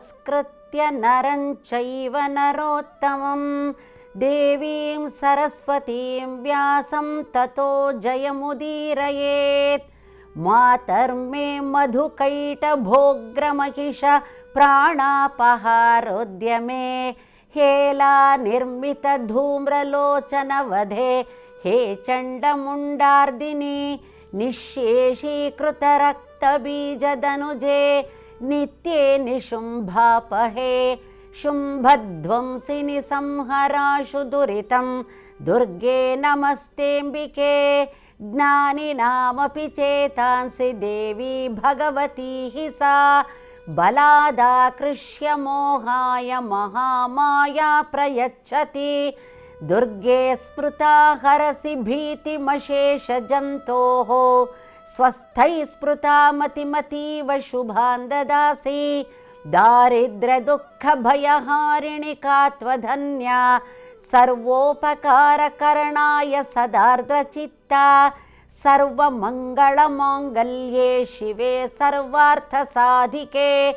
स्कृत्य नरं चैव नरोत्तमं। देवीं सरस्वतीं व्यासं ततो जयमुदीरयेत्। मातर्मे मधुकैटभोग्रमहिष प्राणापहारोद्यमे। हेलानिर्मितधूम्रलोचनवधे हे चण्डमुण्डार्दिनि निःशेषीकृतरक्तबीजदनुजे नित्ये निशुम्भापहे शुम्भध्वंसिनि संहराशु दुरितं दुर्गे नमस्तेऽम्बिके ज्ञानिनामपि चेतांसि देवी भगवती हि सा। बलादाकृष्य मोहाय महामाया प्रयच्छति। दुर्गे स्मृता हरसि भीतिमशेषजन्तोः। ಸ್ವಸ್ಥೈ ಸ್ಮೃತಾ ಮತಿಮತೀವ ಶುಭಾಂದದಾಸಿ ದಾರಿದ್ರ ದುಃಖ ಭಯಹಾರಿಣಿ ಕಾತ್ವಧನ್ಯ ಸರ್ವೋಪಕಾರಕರಣಾಯ ಸದಾರ್ದ್ರಚಿತ್ತ, ಸರ್ವಮಂಗಳಮಾಂಗಲ್ಯೇ ಶಿವೆ ಸರ್ವಾರ್ಥಸಾಧಿಕೆ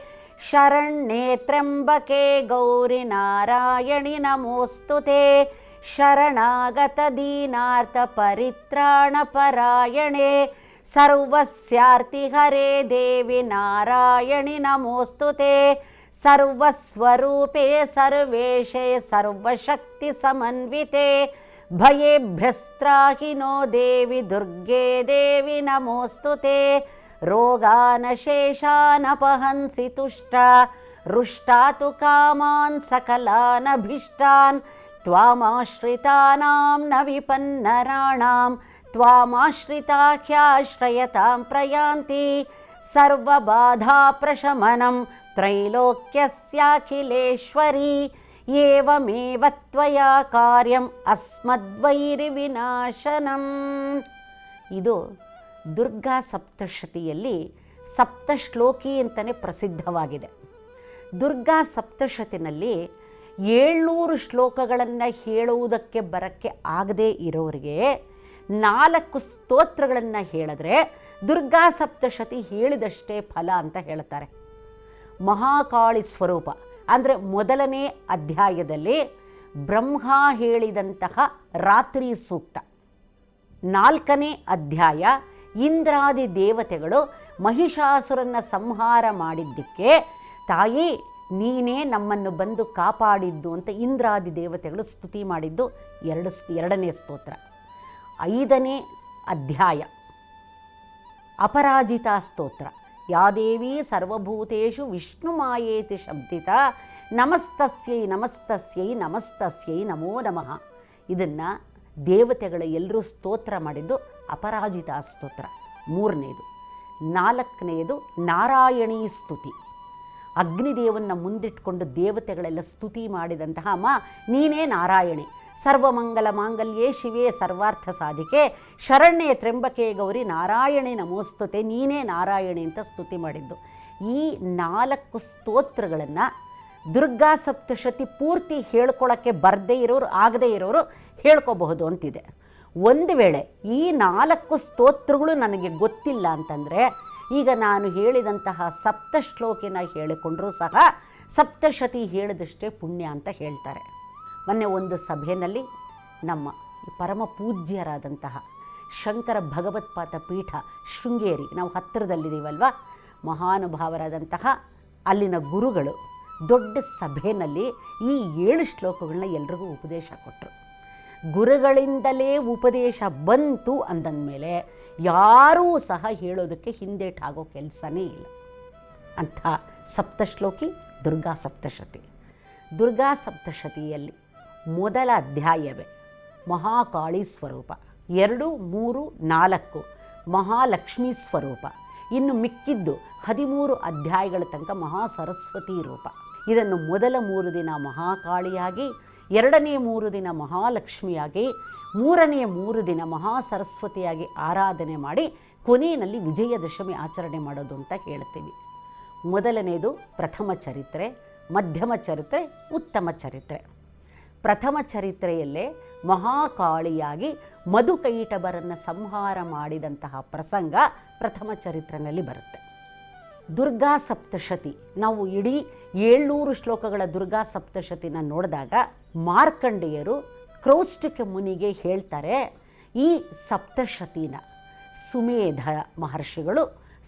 ಶರಣ್ಯೇ ತ್ರ್ಯಂಬಕೆ ಗೌರಿ ನಾರಾಯಣಿ ನಮೋಸ್ತುತೆ ಶರಣಾಗತ ದೀನಾರ್ಥ ಪರಿತ್ರಾಣ ಪರಾಯಣೆ सर्वस्यार्तिहरे देवि नारायणि नमोऽस्तु ते। सर्वस्वरूपे सर्वेशे सर्वशक्तिसमन्विते। भयेभ्यस्त्राहिनो देवि दुर्गे देवि नमोऽस्तु ते। रोगानशेषानपहंसि तुष्टा। रुष्टा तु कामान् सकलानभीष्टान्। त्वामाश्रितानां न विपन्नराणां त्वामाश्रिताख्याश्रयतां प्रयान्ति सर्वबाधाप्रशमनं त्रैलोक्यस्याखिलेश्वरी एवमेव त्वया ಕಾರ್ಯಂ ಅಸ್ಮದ್ವೈರಿ ವಿನಾಶನಂ ಇದು ದುರ್ಗಾ ಸಪ್ತಶತಿಯಲ್ಲಿ ಸಪ್ತಶ್ಲೋಕಿ ಅಂತಲೇ ಪ್ರಸಿದ್ಧವಾಗಿದೆ ದುರ್ಗಾ ಸಪ್ತಶತಿನಲ್ಲಿ ಏಳ್ನೂರು ಶ್ಲೋಕಗಳನ್ನು ಹೇಳುವುದಕ್ಕೆ ಬರೋಕ್ಕೆ ಆಗದೇ ಇರೋರಿಗೆ ನಾಲ್ಕು ಸ್ತೋತ್ರಗಳನ್ನು ಹೇಳಿದ್ರೆ ದುರ್ಗಾ ಸಪ್ತಶತಿ ಹೇಳಿದಷ್ಟೇ ಫಲ ಅಂತ ಹೇಳ್ತಾರೆ. ಮಹಾಕಾಳಿ ಸ್ವರೂಪ ಅಂದರೆ ಮೊದಲನೇ ಅಧ್ಯಾಯದಲ್ಲಿ ಬ್ರಹ್ಮ ಹೇಳಿದಂತಹ ರಾತ್ರಿ ಸೂಕ್ತ. ನಾಲ್ಕನೇ ಅಧ್ಯಾಯ, ಇಂದ್ರಾದಿ ದೇವತೆಗಳು ಮಹಿಷಾಸುರನ್ನ ಸಂಹಾರ ಮಾಡಿದ್ದಕ್ಕೆ ತಾಯಿ, ನೀನೇ ನಮ್ಮನ್ನು ಬಂದು ಕಾಪಾಡಿದ್ದು ಅಂತ ಇಂದ್ರಾದಿ ದೇವತೆಗಳು ಸ್ತುತಿ ಮಾಡಿದ್ದು ಎರಡು ಎರಡನೇ ಸ್ತೋತ್ರ. ಐದನೇ ಅಧ್ಯಾಯ. ಅಪರಾಜಿತಾ ಸ್ತೋತ್ರ. ಯಾದೇವಿ ವಿಷ್ಣು ಮಾಯೇತಿ ಶಬ್ದಿತ. ನಮಸ್ತಸ್ಯೈ ನಮಸ್ತಸ್ಯೈ ನಮಸ್ತಸ್ಯೈ ನಮೋ ನಮಃ. ಇದನ್ನು ದೇವತೆಗಳ ಎಲ್ಲರೂ ಸ್ತೋತ್ರ ಮಾಡಿದ್ದು ಅಪರಾಜಿತಾ ಸ್ತೋತ್ರ. ಮೂರನೇದು. ನಾಲ್ಕನೆಯದು ನಾರಾಯಣೀ ಸ್ತುತಿ. ಅಗ್ನಿದೇವನ್ನ ಮುಂದಿಟ್ಕೊಂಡು ದೇವತೆಗಳೆಲ್ಲ ಸ್ತುತಿ ಮಾಡಿದಂತಹ ಮಾ ನೀನೇ ನಾರಾಯಣಿ. ಸರ್ವಮಂಗಲ ಮಾಂಗಲ್ಯೇ ಶಿವೇ ಸರ್ವಾರ್ಥ ಸಾಧಿಕೆ. ಶರಣ್ಯ ತ್ರ್ಯಂಬಕೆ ಗೌರಿ ನಾರಾಯಣಿ ನಮೋಸ್ತುತೆ, ನೀನೇ ನಾರಾಯಣಿ ಅಂತ ಸ್ತುತಿ ಮಾಡಿದ್ದು. ಈ ನಾಲ್ಕು ಸ್ತೋತ್ರಗಳನ್ನು ದುರ್ಗಾ ಸಪ್ತಶತಿ ಪೂರ್ತಿ ಹೇಳ್ಕೊಳ್ಳೋಕ್ಕೆ ಬರದೇ ಇರೋರು, ಆಗದೇ ಇರೋರು ಹೇಳ್ಕೋಬಹುದು ಅಂತಿದೆ. ಒಂದು ವೇಳೆ ಈ ನಾಲ್ಕು ಸ್ತೋತ್ರಗಳು ನನಗೆ ಗೊತ್ತಿಲ್ಲ ಅಂತಂದರೆ, ಈಗ ನಾನು ಹೇಳಿದಂತಹ ಸಪ್ತ ಶ್ಲೋಕಿನ ಹೇಳಿಕೊಂಡ್ರೂ ಸಹ ಸಪ್ತಶತಿ ಹೇಳಿದಷ್ಟೇ ಪುಣ್ಯ ಅಂತ ಹೇಳ್ತಾರೆ. ಮೊನ್ನೆ ಒಂದು ಸಭೆಯಲ್ಲಿ ನಮ್ಮ ಪರಮ ಪೂಜ್ಯರಾದಂತಹ ಶಂಕರ ಭಗವತ್ಪಾದ ಪೀಠ ಶೃಂಗೇರಿ, ನಾವು ಹತ್ತಿರದಲ್ಲಿದ್ದೀವಲ್ವ? ಮಹಾನುಭಾವರಾದಂತಹ ಅಲ್ಲಿನ ಗುರುಗಳು ದೊಡ್ಡ ಸಭೆಯಲ್ಲಿ ಈ ಏಳು ಶ್ಲೋಕಗಳನ್ನ ಎಲ್ರಿಗೂ ಉಪದೇಶ ಕೊಟ್ಟರು ಗುರುಗಳಿಂದಲೇ ಉಪದೇಶ ಬಂತು ಅಂದಂದಮೇಲೆ ಯಾರೂ ಸಹ ಹೇಳೋದಕ್ಕೆ ಹಿಂದೇಟಾಗೋ ಕೆಲಸನೇ ಇಲ್ಲ. ಅಂಥ ಸಪ್ತಶ್ಲೋಕಿ ದುರ್ಗಾ ಸಪ್ತಶತಿ. ದುರ್ಗಾ ಸಪ್ತಶತಿಯಲ್ಲಿ ಮೊದಲ ಅಧ್ಯಾಯವೇ. ಮಹಾಕಾಳಿ ಸ್ವರೂಪ. ಎರಡು, ಮೂರು, ನಾಲ್ಕು. ಮಹಾಲಕ್ಷ್ಮಿ ಸ್ವರೂಪ. ಇನ್ನು ಮಿಕ್ಕಿದ್ದು ಹದಿಮೂರು ಅಧ್ಯಾಯಗಳ ತನಕ ಮಹಾ ಸರಸ್ವತಿ ರೂಪ. ಇದನ್ನು ಮೊದಲ ಮೂರು ದಿನ ಮಹಾಕಾಳಿಯಾಗಿ, ಎರಡನೇ ಮೂರು ದಿನ ಮಹಾಲಕ್ಷ್ಮಿಯಾಗಿ ಮೂರನೆಯ ಮೂರು ದಿನ ಮಹಾ ಸರಸ್ವತಿಯಾಗಿ ಆರಾಧನೆ ಮಾಡಿ ಕೊನೆಯಲ್ಲಿ ವಿಜಯದಶಮಿ ಆಚರಣೆ ಮಾಡೋದು ಅಂತ ಹೇಳ್ತೀವಿ. ಮೊದಲನೆಯದು ಪ್ರಥಮ ಚರಿತ್ರೆ, ಮಧ್ಯಮ ಚರಿತ್ರೆ, ಉತ್ತಮ ಚರಿತ್ರೆ. ಪ್ರಥಮ ಚರಿತ್ರೆಯಲ್ಲೇ ಮಹಾಕಾಳಿಯಾಗಿ ಮಧುಕೈಟಬರನ್ನು ಸಂಹಾರ ಮಾಡಿದಂತಹ ಪ್ರಸಂಗ ಪ್ರಥಮ ಚರಿತ್ರನಲ್ಲಿ ಬರುತ್ತೆ. ದುರ್ಗಾ ಸಪ್ತಶತಿ, ನಾವು ಇಡೀ ಏಳ್ನೂರು ಶ್ಲೋಕಗಳ ದುರ್ಗಾ ಸಪ್ತಶತಿನ ನೋಡಿದಾಗ ಮಾರ್ಕಂಡೇಯರು ಕ್ರೌಷ್ಟಿಕ ಮುನಿಗೆ ಹೇಳ್ತಾರೆ, ಈ ಸಪ್ತಶತಿನ ಸುಮೇಧ ಮಹರ್ಷಿಗಳು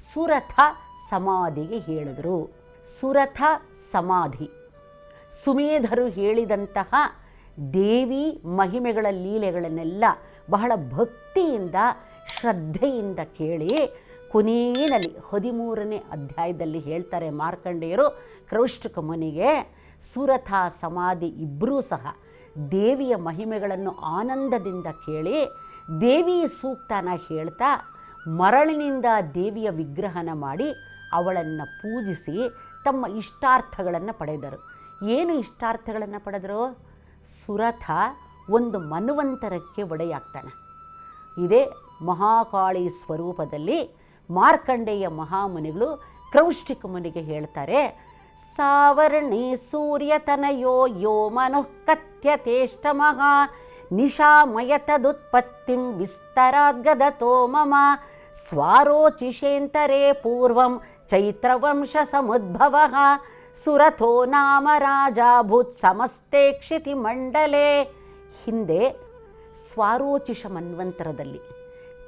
ಸುರಥ ಸಮಾಧಿಗೆ ಹೇಳಿದರು. ಸುರಥ ಸಮಾಧಿ. ಸುಮೇಧರು ಹೇಳಿದಂತಹ ದೇವಿ ಮಹಿಮೆಗಳ ಲೀಲೆಗಳನ್ನೆಲ್ಲ ಬಹಳ ಭಕ್ತಿಯಿಂದ, ಶ್ರದ್ಧೆಯಿಂದ ಕೇಳಿ ಕೊನೆಯಲ್ಲಿ ಹದಿಮೂರನೇ ಅಧ್ಯಾಯದಲ್ಲಿ ಹೇಳ್ತಾರೆ ಮಾರ್ಕಂಡೇಯರು ಕ್ರೌಷ್ಟಕ ಮುನಿಗೆ ಸುರಥ ಸಮಾಧಿ ಇಬ್ಬರೂ ಸಹ ದೇವಿಯ ಮಹಿಮೆಗಳನ್ನು ಆನಂದದಿಂದ ಕೇಳಿ ದೇವಿ ಸೂಕ್ತನ ಹೇಳ್ತಾ ಮರಳಿನಿಂದ ದೇವಿಯ ವಿಗ್ರಹನ ಮಾಡಿ ಅವಳನ್ನು ಪೂಜಿಸಿ ತಮ್ಮ ಇಷ್ಟಾರ್ಥಗಳನ್ನು ಪಡೆದರು. ಏನು ಇಷ್ಟಾರ್ಥಗಳನ್ನು ಪಡೆದರು? ಸುರಥ ಒಂದು ಮನ್ವಂತರಕ್ಕೆ ಒಡೆಯಾಗ್ತಾನೆ. ಇದೇ ಮಹಾಕಾಳಿ ಸ್ವರೂಪದಲ್ಲಿ ಮಾರ್ಕಂಡೇಯ ಮಹಾಮುನಿಗಳು ಕ್ರೌಷ್ಟಿಕ ಮುನಿಗೆ ಹೇಳ್ತಾರೆ, ಸಾವರ್ಣಿ ಸೂರ್ಯತನಯೋ ಯೋ ಮನುಃ ಕಥ್ಯತೇಷ್ಟಮಃ ನಿಶಾಮಯತದುತ್ಪತ್ತಿಂ ವಿಸ್ತರಾದ್ಗದತೋ ಮಮ, ಸ್ವಾರೋಚಿಷೇಂತರೇ ಪೂರ್ವಂ ಚೈತ್ರವಂಶ ಸಮುದ್ಭವ ಸುರಥೋ ನಾಮ ರಾಜಾಭೂತ್ ಸಮಸ್ತೆ ಕ್ಷಿತಿ ಮಂಡಲೆ. ಹಿಂದೆ ಸ್ವಾರೋಚಿಷ ಮನ್ವಂತರದಲ್ಲಿ,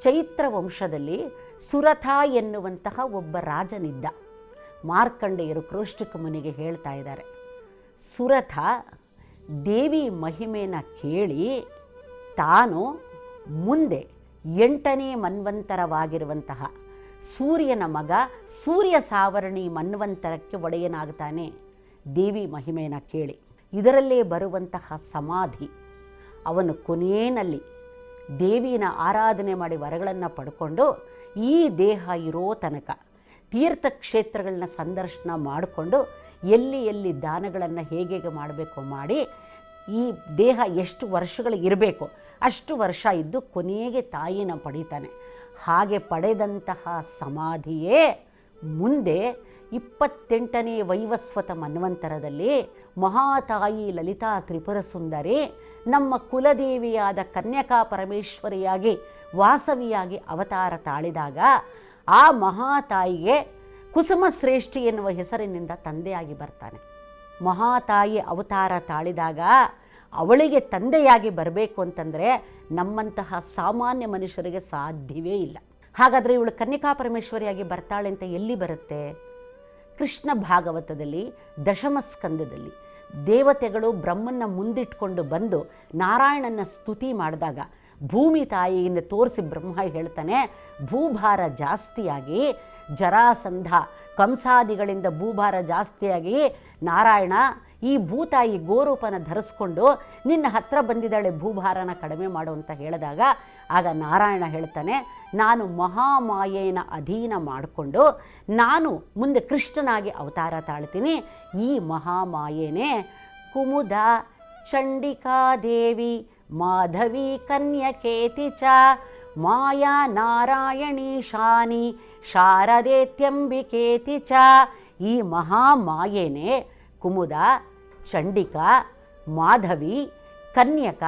ಚೈತ್ರ ವಂಶದಲ್ಲಿ ಸುರಥ ಎನ್ನುವಂತಹ ಒಬ್ಬ ರಾಜನಿದ್ದ. ಮಾರ್ಕಂಡೆಯರು ಕ್ರೋಷ್ಟಿಕ ಮುನಿಗೆ ಹೇಳ್ತಾ ಇದ್ದಾರೆ, ಸುರಥ, ದೇವಿ ಮಹಿಮೆನ ಕೇಳಿ ತಾನು ಮುಂದೆ ಎಂಟನೇ ಮನ್ವಂತರವಾಗಿರುವಂತಹ ಸೂರ್ಯನ ಮಗ ಸೂರ್ಯ ಸಾವರಣಿ ಮನ್ವಂತರಕ್ಕೆ ಒಡೆಯನಾಗ್ತಾನೆ. ದೇವಿ ಮಹಿಮೆಯನ್ನ ಕೇಳಿ. ಇದರಲ್ಲೇ ಬರುವಂತಹ ಸಮಾಧಿ. ಅವನು ಕೊನೆಯಲ್ಲಿ ದೇವಿನ ಆರಾಧನೆ ಮಾಡಿ ವರಗಳನ್ನು ಪಡ್ಕೊಂಡು ಈ ದೇಹ ಇರೋ ತನಕ ತೀರ್ಥಕ್ಷೇತ್ರಗಳನ್ನ ಸಂದರ್ಶನ ಮಾಡಿಕೊಂಡು ಎಲ್ಲಿ ಎಲ್ಲಿ ದಾನಗಳನ್ನು ಹೇಗೆ ಮಾಡಬೇಕು ಮಾಡಿ ಈ ದೇಹ ಎಷ್ಟು ವರ್ಷಗಳು ಇರಬೇಕು ಅಷ್ಟು ವರ್ಷ ಇದ್ದು ಕೊನೆಗೆ ತಾಯಿನ ಪಡೀತಾನೆ. ಹಾಗೆ ಪಡೆದಂತಹ ಸಮಾಧಿಯೇ ಮುಂದೆ ಇಪ್ಪತ್ತೆಂಟನೇ ವೈವಸ್ವತ ಮನ್ವಂತರದಲ್ಲಿ ಮಹಾತಾಯಿ ಲಲಿತಾ ತ್ರಿಪುರ ಸುಂದರಿ ನಮ್ಮ ಕುಲದೇವಿಯಾದ ಕನ್ಯಕಾ ಪರಮೇಶ್ವರಿಯಾಗಿ ವಾಸವಿಯಾಗಿ ಅವತಾರ ತಾಳಿದಾಗ ಆ ಮಹಾತಾಯಿಗೆ ಕುಸುಮ ಶ್ರೇಷ್ಠಿ ಎನ್ನುವ ಹೆಸರಿನಿಂದ ತಂದೆಯಾಗಿ ಬರ್ತಾನೆ. ಮಹಾತಾಯಿ ಅವತಾರ ತಾಳಿದಾಗ ಅವಳಿಗೆ ತಂದೆಯಾಗಿ ಬರಬೇಕು ಅಂತಂದರೆ ನಮ್ಮಂತಹ ಸಾಮಾನ್ಯ ಮನುಷ್ಯರಿಗೆ ಸಾಧ್ಯವೇ ಇಲ್ಲ. ಹಾಗಾದರೆ ಇವಳು ಕನ್ಯಕಾ ಪರಮೇಶ್ವರಿಯಾಗಿ ಬರ್ತಾಳೆ ಅಂತ ಎಲ್ಲಿ ಬರುತ್ತೆ? ಕೃಷ್ಣ ಭಾಗವತದಲ್ಲಿ ದಶಮಸ್ಕಂದದಲ್ಲಿ ದೇವತೆಗಳು ಬ್ರಹ್ಮನ ಮುಂದಿಟ್ಕೊಂಡು ಬಂದು ನಾರಾಯಣನ ಸ್ತುತಿ ಮಾಡಿದಾಗ ಭೂಮಿ ತಾಯಿಯಿಂದ ತೋರಿಸಿ ಬ್ರಹ್ಮ ಹೇಳ್ತಾನೆ, ಭೂಭಾರ ಜಾಸ್ತಿಯಾಗಿ ಜರಾಸಂಧ, ಕಂಸಾದಿಗಳಿಂದ ಭೂಭಾರ ಜಾಸ್ತಿಯಾಗಿ ನಾರಾಯಣ ಈ ಭೂತಾಯಿ ಗೋರೂಪನ ಧರಿಸ್ಕೊಂಡು ನಿನ್ನ ಹತ್ರ ಬಂದಿದ್ದಾಳೆ, ಭೂಭಾರನ ಕಡಿಮೆ ಮಾಡು ಅಂತ ಹೇಳಿದಾಗ ಆಗ ನಾರಾಯಣ ಹೇಳ್ತಾನೆ, ನಾನು ಮಹಾಮಾಯೆಯನ್ನು ಅಧೀನ ಮಾಡಿಕೊಂಡು ನಾನು ಮುಂದೆ ಕೃಷ್ಣನಾಗಿ ಅವತಾರ ತಾಳ್ತೀನಿ. ಈ ಮಹಾಮಾಯೆನೇ ಕುಮುದ ಚಂಡಿಕಾದೇವಿ ಮಾಧವಿ ಕನ್ಯಕೇತಿ ಚ, ಮಾಯಾ ನಾರಾಯಣಿ ಶಾನಿ ಶಾರದೇತ್ಯಂಬಿಕೇತಿ ಚ. ಈ ಮಹಾಮಾಯೆನೇ ಕುಮುದ, ಚಂಡಿಕಾ, ಮಾಧವಿ, ಕನ್ಯಕ,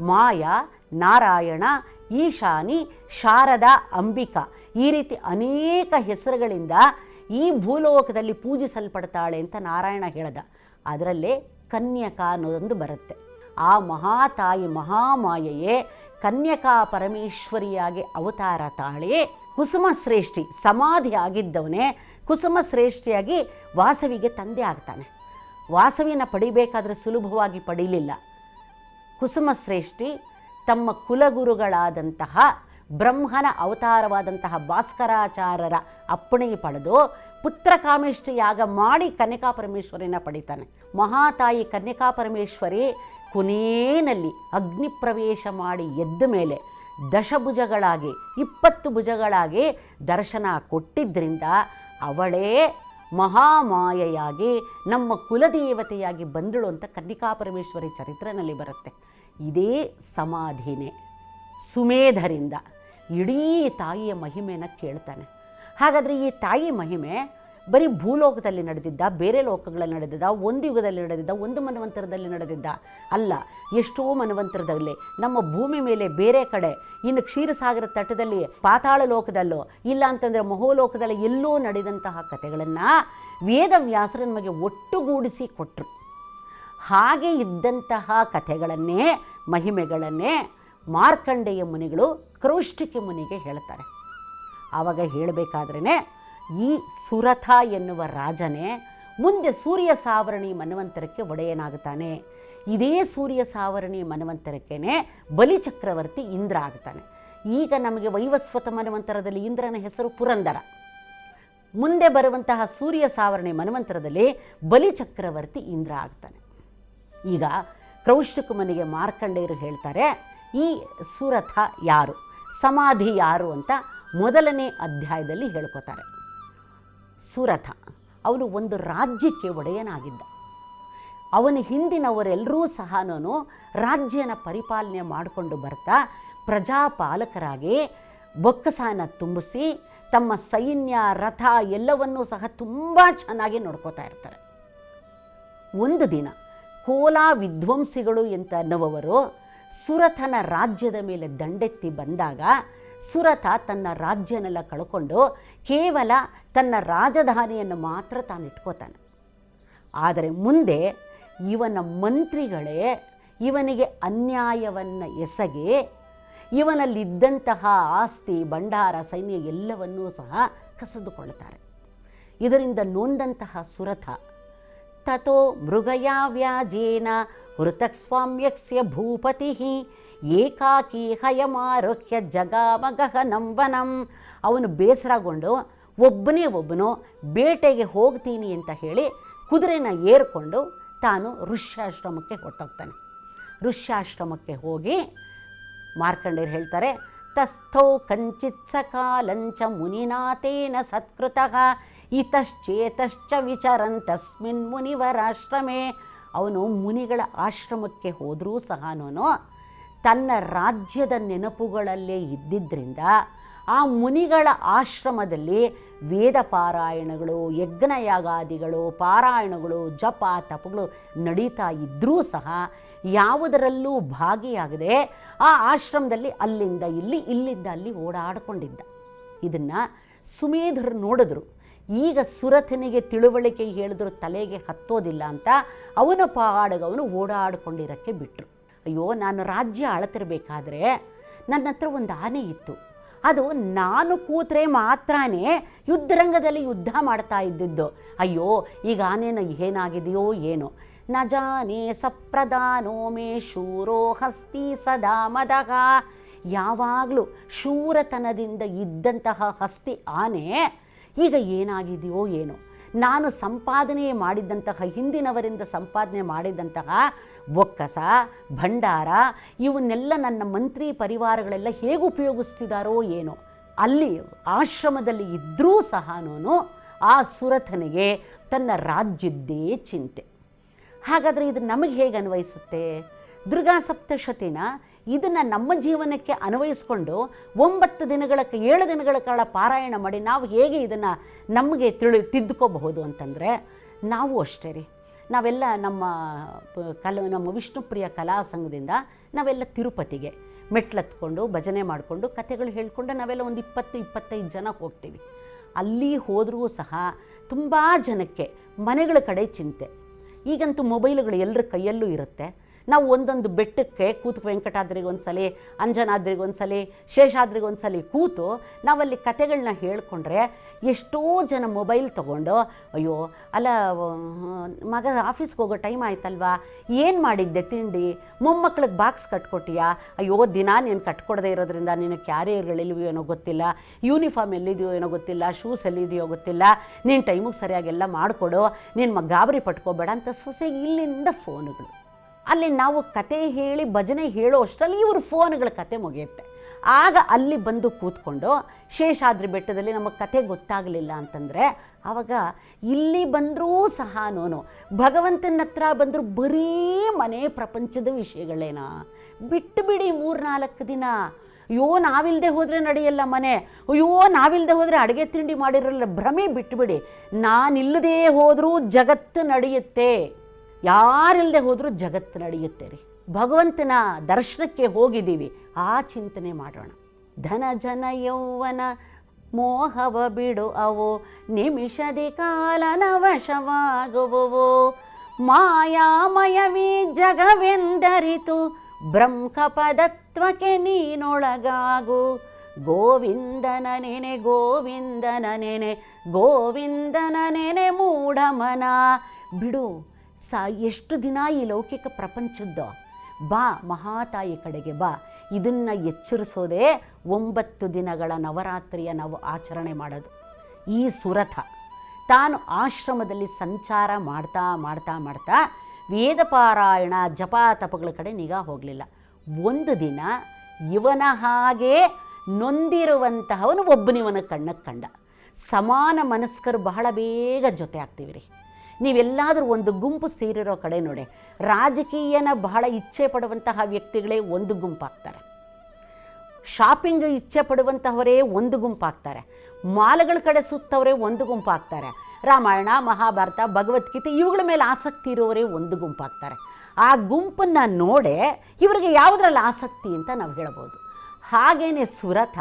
ಮಾಯಾ, ನಾರಾಯಣ, ಈಶಾನಿ, ಶಾರದಾ, ಅಂಬಿಕಾ ಈ ರೀತಿ ಅನೇಕ ಹೆಸರುಗಳಿಂದ ಈ ಭೂಲೋಕದಲ್ಲಿ ಪೂಜಿಸಲ್ಪಡ್ತಾಳೆ ಅಂತ ನಾರಾಯಣ ಹೇಳ್ದ. ಅದರಲ್ಲೇ ಕನ್ಯಕ ಅನ್ನೋದೊಂದು ಬರುತ್ತೆ. ಆ ಮಹಾತಾಯಿ ಮಹಾಮಾಯೆಯೇ ಕನ್ಯಕಾ ಪರಮೇಶ್ವರಿಯಾಗಿ ಅವತಾರ ತಾಳೆ ಕುಸುಮ ಶ್ರೇಷ್ಠಿ ಸಮಾಧಿ ಆಗಿದ್ದವನೇ ಕುಸುಮ ಶ್ರೇಷ್ಠಿಯಾಗಿ ವಾಸವಿಗೆ ತಂದೆ ಆಗ್ತಾನೆ. ವಾಸವಿನ ಪಡಿಬೇಕಾದರೆ ಸುಲಭವಾಗಿ ಪಡೀಲಿಲ್ಲ. ಕುಸುಮ ಶ್ರೇಷ್ಠಿ ತಮ್ಮ ಕುಲಗುರುಗಳಾದಂತಹ ಬ್ರಹ್ಮನ ಅವತಾರವಾದಂತಹ ಭಾಸ್ಕರಾಚಾರ್ಯರ ಅಪ್ಪಣೆ ಪಡೆದು ಪುತ್ರ ಕಾಮೇಷ್ಟಿ ಯಾಗ ಮಾಡಿ ಕನ್ಯಕಾ ಪರಮೇಶ್ವರಿನ ಪಡಿತಾನೆ. ಮಹಾತಾಯಿ ಕನ್ಯಕಾ ಪರಮೇಶ್ವರಿ ಕೊನೇನಲ್ಲಿ ಅಗ್ನಿ ಪ್ರವೇಶ ಮಾಡಿ ಎದ್ದ ಮೇಲೆ ದಶಭುಜಗಳಾಗಿ, ಇಪ್ಪತ್ತು ಭುಜಗಳಾಗಿ ದರ್ಶನ ಕೊಟ್ಟಿದ್ದರಿಂದ ಅವಳೇ ಮಹಾಮಾಯೆಯಾಗಿ ನಮ್ಮ ಕುಲದೇವತೆಯಾಗಿ ಬಂದಳು ಅಂತ ಕನ್ನಿಕಾ ಪರಮೇಶ್ವರಿ ಚರಿತ್ರೆನಲ್ಲಿ ಬರುತ್ತೆ. ಇದೇ ಸಮಾಧಿನೇ. ಸುಮೇಧರಿಂದ ಇಡೀ ತಾಯಿಯ ಮಹಿಮೆನ ಕೇಳ್ತಾನೆ. ಹಾಗಾದರೆ ಈ ತಾಯಿ ಮಹಿಮೆ ಬರೀ ಭೂಲೋಕದಲ್ಲಿ ನಡೆದಿದ್ದ, ಬೇರೆ ಲೋಕಗಳಲ್ಲಿ ನಡೆದಿದ್ದ, ಒಂದು ಯುಗದಲ್ಲಿ ನಡೆದಿದ್ದ, ಒಂದು ಮನವಂತರದಲ್ಲಿ ನಡೆದಿದ್ದ ಅಲ್ಲ, ಎಷ್ಟೋ ಮನವಂತರದಲ್ಲಿ. ನಮ್ಮ ಭೂಮಿ ಮೇಲೆ ಬೇರೆ ಕಡೆ, ಇನ್ನು ಕ್ಷೀರಸಾಗರ ತಟದಲ್ಲಿ, ಪಾತಾಳ ಲೋಕದಲ್ಲೋ, ಇಲ್ಲ ಅಂತಂದರೆ ಮಹೋಲೋಕದಲ್ಲಿ ಎಲ್ಲೋ ನಡೆದಂತಹ ಕಥೆಗಳನ್ನು ವೇದವ್ಯಾಸರು ನಮಗೆ ಒಟ್ಟುಗೂಡಿಸಿ ಕೊಟ್ಟರು ಹಾಗೆ ಇದ್ದಂತಹ ಕಥೆಗಳನ್ನೇ, ಮಹಿಮೆಗಳನ್ನೇ ಮಾರ್ಕಂಡೇಯ ಮುನಿಗಳು ಕ್ರೌಷ್ಟಿಕೆ ಮುನಿಗೆ ಹೇಳ್ತಾರೆ. ಆವಾಗ ಹೇಳಬೇಕಾದ್ರೇ ಈ ಸುರಥ ಎನ್ನುವ ರಾಜನೇ ಮುಂದೆ ಸೂರ್ಯ ಸಾವರಣಿ ಮನ್ವಂತರಕ್ಕೆ ಒಡೆಯನಾಗುತ್ತಾನೆ. ಇದೇ ಸೂರ್ಯ ಸಾವರಣಿ ಮನ್ವಂತರಕ್ಕೇ ಬಲಿಚಕ್ರವರ್ತಿ ಇಂದ್ರ ಆಗ್ತಾನೆ. ಈಗ ನಮಗೆ ವೈವಸ್ವತ ಮನ್ವಂತರದಲ್ಲಿ ಇಂದ್ರನ ಹೆಸರು ಪುರಂದರ. ಮುಂದೆ ಬರುವಂತಹ ಸೂರ್ಯ ಸಾವರಣಿ ಮನ್ವಂತರದಲ್ಲಿ ಬಲಿಚಕ್ರವರ್ತಿ ಇಂದ್ರ ಆಗ್ತಾನೆ. ಈಗ ಕೌಶಿಕ ಮನೆಗೆ ಮಾರ್ಕಂಡೇಯರು ಹೇಳ್ತಾರೆ, ಈ ಸುರಥ ಯಾರು? ಸಮಾಧಿ ಯಾರು ಅಂತ ಮೊದಲನೇ ಅಧ್ಯಾಯದಲ್ಲಿ ಹೇಳ್ಕೊತಾರೆ. ಸುರಥ. ಅವನು ಒಂದು ರಾಜ್ಯಕ್ಕೆ ಒಡೆಯನಾಗಿದ್ದ. ಅವನ ಹಿಂದಿನವರೆಲ್ಲರೂ ಸಹನೂ ರಾಜ್ಯನ ಪರಿಪಾಲನೆ ಮಾಡಿಕೊಂಡು ಬರ್ತಾ ಪ್ರಜಾಪಾಲಕರಾಗಿ ಬೊಕ್ಕಸಾನ ತುಂಬಿಸಿ ತಮ್ಮ ಸೈನ್ಯ, ರಥ ಎಲ್ಲವನ್ನೂ ಸಹ ತುಂಬ ಚೆನ್ನಾಗಿ ನೋಡ್ಕೋತಾ ಇರ್ತಾರೆ. ಒಂದು ದಿನ ಕೋಲಾ ವಿಧ್ವಂಸಿಗಳು ಅಂತ ನವವರು ಸುರಥನ ರಾಜ್ಯದ ಮೇಲೆ ದಂಡೆತ್ತಿ ಬಂದಾಗ ಸುರಥ ತನ್ನ ರಾಜ್ಯನೆಲ್ಲ ಕಳ್ಕೊಂಡು ಕೇವಲ ತನ್ನ ರಾಜಧಾನಿಯನ್ನು ಮಾತ್ರ ತಾನು ಆದರೆ ಮುಂದೆ ಇವನ ಮಂತ್ರಿಗಳೇ ಇವನಿಗೆ ಅನ್ಯಾಯವನ್ನು ಎಸಗಿ ಇವನಲ್ಲಿದ್ದಂತಹ ಆಸ್ತಿ, ಭಂಡಾರ, ಸೈನ್ಯ ಎಲ್ಲವನ್ನೂ ಸಹ ಕಸಿದುಕೊಳ್ತಾರೆ ಇದರಿಂದ ನೊಂದಂತಹ ಸುರಥ ತಥೋ ಮೃಗಯಾ ವ್ಯಾಜೇನ ಭೂಪತಿ ಏಕಾಕಿ ಮಗಹ ಜಗಾಮಗಹನಂವನಂ. ಅವನು ಬೇಸರಗೊಂಡು, ಒಬ್ಬನೇ ಒಬ್ಬನು, ಬೇಟೆಗೆ ಹೋಗ್ತೀನಿ ಅಂತ ಹೇಳಿ ಕುದುರೆನ ಏರ್ಕೊಂಡು ತಾನು ಋಷ್ಯಾಶ್ರಮಕ್ಕೆ ಹೊಟ್ಟೋಗ್ತಾನೆ ಋಷ್ಯಾಶ್ರಮಕ್ಕೆ ಹೋಗಿ ಮಾರ್ಕಂಡೇರು ಹೇಳ್ತಾರೆ, ತಸ್ಥೌ ಕಂಚಿತ್ ಸಕಾಲಂಚ ಮುನಿನಾಥೇನ ಸತ್ಕೃತಃ, ಇತಶ್ಚೇತಶ್ಚ ವಿಚರನ್ ತಸ್ಮಿನ್ ಮುನಿವರಾಶ್ರಮೇ. ಅವನು ಮುನಿಗಳ ಆಶ್ರಮಕ್ಕೆ ಹೋದರೂ ಸಹನೂ ತನ್ನ ರಾಜ್ಯದ ನೆನಪುಗಳಲ್ಲೇ ಇದ್ದಿದ್ದರಿಂದ ಆ ಮುನಿಗಳ ಆಶ್ರಮದಲ್ಲಿ ವೇದ ಪಾರಾಯಣಗಳು ಯಜ್ಞಯಾಗಾದಿಗಳು, ಪಾರಾಯಣಗಳು, ಜಪ, ತಪಗಳು ನಡೀತಾ ಇದ್ದರೂ ಸಹ ಯಾವುದರಲ್ಲೂ ಭಾಗಿಯಾಗದೆ ಆ ಆಶ್ರಮದಲ್ಲಿ ಅಲ್ಲಿಂದ ಇಲ್ಲಿ, ಇಲ್ಲಿಂದ ಅಲ್ಲಿ ಓಡಾಡಿಕೊಂಡಿದ್ದ. ಇದನ್ನು ಸುಮೇಧರು ನೋಡಿದ್ರು. ಈಗ ಸುರಥನಿಗೆ ತಿಳುವಳಿಕೆ ಹೇಳಿದ್ರು ತಲೆಗೆ ಹತ್ತೋದಿಲ್ಲ ಅಂತ ಅವನ ಪಾಡಗವನು ಓಡಾಡಿಕೊಂಡಿರೋಕ್ಕೆ ಬಿಟ್ಟರು ಅಯ್ಯೋ, ನಾನು ರಾಜ್ಯ ಅಳತಿರಬೇಕಾದ್ರೆ ನನ್ನ ಹತ್ರ ಒಂದು ಆನೆ ಇತ್ತು. ಅದು ನಾನು ಕೂತ್ರೆ ಮಾತ್ರನೇ ಯುದ್ಧರಂಗದಲ್ಲಿ ಯುದ್ಧ ಮಾಡ್ತಾ ಇದ್ದಿದ್ದು. ಅಯ್ಯೋ, ಈಗ ಆನೆನ ಏನಾಗಿದೆಯೋ ಏನೋ. ನ ಜಾನೇ ಸಪ್ರಧಾನೋ ಮೇ ಶೂರೋ ಹಸ್ತಿ ಸದಾ ಮದಗ ಯಾವಾಗಲೂ ಶೂರತನದಿಂದ ಇದ್ದಂತಹ ಹಸ್ತಿ ಆನೆ ಈಗ ಏನಾಗಿದೆಯೋ ಏನೋ. ನಾನು ಸಂಪಾದನೆ ಮಾಡಿದ್ದಂತಹ, ಹಿಂದಿನವರಿಂದ ಸಂಪಾದನೆ ಮಾಡಿದಂತಹ ಬೊಕ್ಕಸ ಭಂಡಾರ, ಇವನ್ನೆಲ್ಲ ನನ್ನ ಮಂತ್ರಿ ಪರಿವಾರಗಳೆಲ್ಲ ಹೇಗೆ ಉಪಯೋಗಿಸ್ತಿದ್ದಾರೋ ಏನೋ. ಅಲ್ಲಿ ಆಶ್ರಮದಲ್ಲಿ ಇದ್ದರೂ ಸಹನೂ ಆ ಸುರಥನಿಗೆ ತನ್ನ ರಾಜ್ಯದ್ದೇ ಚಿಂತೆ. ಹಾಗಾದರೆ ಇದು ನಮಗೆ ಹೇಗೆ ಅನ್ವಯಿಸುತ್ತೆ? ದುರ್ಗಾ ಸಪ್ತಶತಿನ ಇದನ್ನು ನಮ್ಮ ಜೀವನಕ್ಕೆ ಅನ್ವಯಿಸ್ಕೊಂಡು ಒಂಬತ್ತು ದಿನಗಳ ಏಳು ದಿನಗಳ ಕಾಲ ಪಾರಾಯಣ ಮಾಡಿ ನಾವು ಹೇಗೆ ಇದನ್ನು ನಮಗೆ ತಿಳಿ ತಿದ್ದುಕೋಬಹುದು ಅಂತಂದರೆ ನಾವು ಅಷ್ಟೇ ರೀ. ನಾವೆಲ್ಲ ನಮ್ಮ ಕಲ, ನಮ್ಮ ವಿಷ್ಣುಪ್ರಿಯ ಕಲಾ ಸಂಘದಿಂದ ನಾವೆಲ್ಲ ತಿರುಪತಿಗೆ ಮೆಟ್ಲತ್ಕೊಂಡು ಭಜನೆ ಮಾಡಿಕೊಂಡು ಕಥೆಗಳು ಹೇಳ್ಕೊಂಡು ನಾವೆಲ್ಲ ಒಂದು ಇಪ್ಪತ್ತು, ಇಪ್ಪತ್ತೈದು ಜನ ಹೋಗ್ತೀವಿ. ಅಲ್ಲಿ ಹೋದರೂ ಸಹ ತುಂಬ ಜನಕ್ಕೆ ಮನೆಗಳ ಕಡೆ ಚಿಂತೆ. ಈಗಂತೂ ಮೊಬೈಲ್ಗಳು ಎಲ್ಲರ ಕೈಯಲ್ಲೂ ಇರುತ್ತೆ. ನಾವು ಒಂದೊಂದು ಬೆಟ್ಟಕ್ಕೆ ಕೂತು ವೆಂಕಟಾದ್ರಿಗೆ ಒಂದು ಸಲ ಅಂಜನಾದ್ರಿಗೆ ಒಂದು ಸಲ ಶೇಷಾದ್ರಿಗೆ ಒಂದು ಸಲ ಕೂತು ನಾವಲ್ಲಿ ಕತೆಗಳನ್ನ ಹೇಳ್ಕೊಂಡ್ರೆ ಎಷ್ಟೋ ಜನ ಮೊಬೈಲ್ ತಗೊಂಡು, ಅಯ್ಯೋ, ಅಲ್ಲ ಮಗ ಆಫೀಸ್ಗೆ ಹೋಗೋ ಟೈಮ್ ಆಯ್ತಲ್ವಾ? ಏನು ಮಾಡಿದ್ದೆ ತಿಂಡಿ? ಮೊಮ್ಮಕ್ಳಿಗೆ ಬಾಕ್ಸ್ ಕಟ್ಕೊಟ್ಟಿಯಾ? ಅಯ್ಯೋ, ದಿನ ನೀನು ಕಟ್ಕೊಡದೇ ಇರೋದ್ರಿಂದ ನಿನ್ನ ಕ್ಯಾರಿಯರ್ಗಳಿಲ್ವೋ ಏನೋ ಗೊತ್ತಿಲ್ಲ. ಯೂನಿಫಾರ್ಮ್ ಎಲ್ಲಿದೆಯೋ ಏನೋ ಗೊತ್ತಿಲ್ಲ. ಶೂಸ್ ಎಲ್ಲಿದೆಯೋ ಗೊತ್ತಿಲ್ಲ. ನೀನು ಟೈಮಿಗೆ ಸರಿಯಾಗಿ ಎಲ್ಲ ಮಾಡಿಕೊಡು. ನಿನ್ನ ಗಾಬರಿ ಪಟ್ಕೋಬೇಡ ಅಂತ ಸೊಸೆ ಇಲ್ಲಿಂದ ಫೋನುಗಳು. ಅಲ್ಲಿ ನಾವು ಕತೆ ಹೇಳಿ, ಭಜನೆ ಹೇಳೋ ಅಷ್ಟರಲ್ಲಿ ಇವರು ಫೋನ್ಗಳ ಕತೆ ಮುಗಿಯುತ್ತೆ. ಆಗ ಅಲ್ಲಿ ಬಂದು ಕೂತ್ಕೊಂಡು, ಶೇಷಾದ್ರಿ ಬೆಟ್ಟದಲ್ಲಿ ನಮಗೆ ಕತೆ ಗೊತ್ತಾಗಲಿಲ್ಲ ಅಂತಂದರೆ ಆವಾಗ ಇಲ್ಲಿ ಬಂದರೂ ಸಹ ನೋನು, ಭಗವಂತನ ಹತ್ರ ಬಂದರೂ ಬರೀ ಮನೆ ಪ್ರಪಂಚದ ವಿಷಯಗಳೇನಾ? ಬಿಟ್ಟು ಬಿಡಿ ಮೂರ್ನಾಲ್ಕು ದಿನ. ಅಯ್ಯೋ ನಾವಿಲ್ಲದೆ ಹೋದರೆ ನಡೆಯಲ್ಲ ಮನೆ. ಅಯ್ಯೋ ನಾವಿಲ್ಲದೆ ಹೋದರೆ ಅಡುಗೆ ತಿಂಡಿ ಮಾಡಿರಲ್ಲ, ಭ್ರಮೆ ಬಿಟ್ಟುಬಿಡಿ ನಾನಿಲ್ಲದೇ ಹೋದರೂ ಜಗತ್ತು ನಡೆಯುತ್ತೆ. ಯಾರಿಲ್ಲದೆ ಹೋದರೂ ಜಗತ್ತು ನಡೆಯುತ್ತೆ ರೀ ಭಗವಂತನ ದರ್ಶನಕ್ಕೆ ಹೋಗಿದ್ದೀವಿ. ಆ ಚಿಂತನೆ ಮಾಡೋಣ. ಧನ ಜನ ಯೌವನ, ಮೋಹವ ಬಿಡು ಅವು ನಿಮಿಷದಿ ಕಾಲನ ವಶವಾಗುವವು ಮಾಯಾಮಯವೀ ಜಗವೆಂದರಿತು, ಬ್ರಹ್ಮಪದತ್ವಕ್ಕೆ ನೀನೊಳಗಾಗು. ಗೋವಿಂದನ ನೆನೆ ಗೋವಿಂದನ ನೆನೆ ಗೋವಿಂದನ ನೆನೆ ಮೂಢಮನ. ಬಿಡು ಸಾ ಎಷ್ಟು ದಿನ ಈ ಲೌಕಿಕ ಪ್ರಪಂಚದ್ದು? ಬಾ ಮಹಾತಾಯಿ ಕಡೆಗೆ ಬಾ. ಇದನ್ನು ಎಚ್ಚರಿಸೋದೇ ಒಂಬತ್ತು ದಿನಗಳ ನವರಾತ್ರಿಯ ನಾವು ಆಚರಣೆ ಮಾಡೋದು. ಈ ಸುರಥ. ತಾನು ಆಶ್ರಮದಲ್ಲಿ ಸಂಚಾರ ಮಾಡ್ತಾ ಮಾಡ್ತಾ ಮಾಡ್ತಾ ವೇದ ಪಾರಾಯಣ ಜಪ ತಪಗಳ ಕಡೆ ನಿಗಾ ಹೋಗಲಿಲ್ಲ. ಒಂದು ದಿನ ಇವನ ಹಾಗೆ ನೊಂದಿರುವಂತಹವನು ಒಬ್ಬನಿವನ ಕಣ್ಣಕ್ಕೆ ಕಂಡ. ಸಮಾನ ಮನಸ್ಕರು ಬಹಳ ಬೇಗ ಜೊತೆ ಆಗ್ತೀವಿ ರೀ. ನೀವೆಲ್ಲಾದರೂ ಒಂದು ಗುಂಪು ಸೇರಿರೋ ಕಡೆ ನೋಡಿ. ರಾಜಕೀಯನ ಬಹಳ ಇಚ್ಛೆ ಪಡುವಂತಹ ವ್ಯಕ್ತಿಗಳೇ ಒಂದು ಗುಂಪಾಗ್ತಾರೆ. ಶಾಪಿಂಗ್ ಇಚ್ಛೆ ಪಡುವಂತಹವರೇ ಒಂದು ಗುಂಪಾಗ್ತಾರೆ. ಮಾಲ್ಗಳ ಕಡೆ ಸುತ್ತವರೇ ಒಂದು ಗುಂಪಾಗ್ತಾರೆ. ರಾಮಾಯಣ, ಮಹಾಭಾರತ, ಭಗವದ್ಗೀತೆ ಇವುಗಳ ಮೇಲೆ ಆಸಕ್ತಿ ಇರೋವರೇ ಒಂದು ಗುಂಪಾಗ್ತಾರೆ. ಆ ಗುಂಪನ್ನು ನೋಡೆ ಇವರಿಗೆ ಯಾವುದರಲ್ಲಿ ಆಸಕ್ತಿ ಅಂತ ನಾವು ಹೇಳ್ಬೋದು. ಹಾಗೇನೆ ಸುರಥ,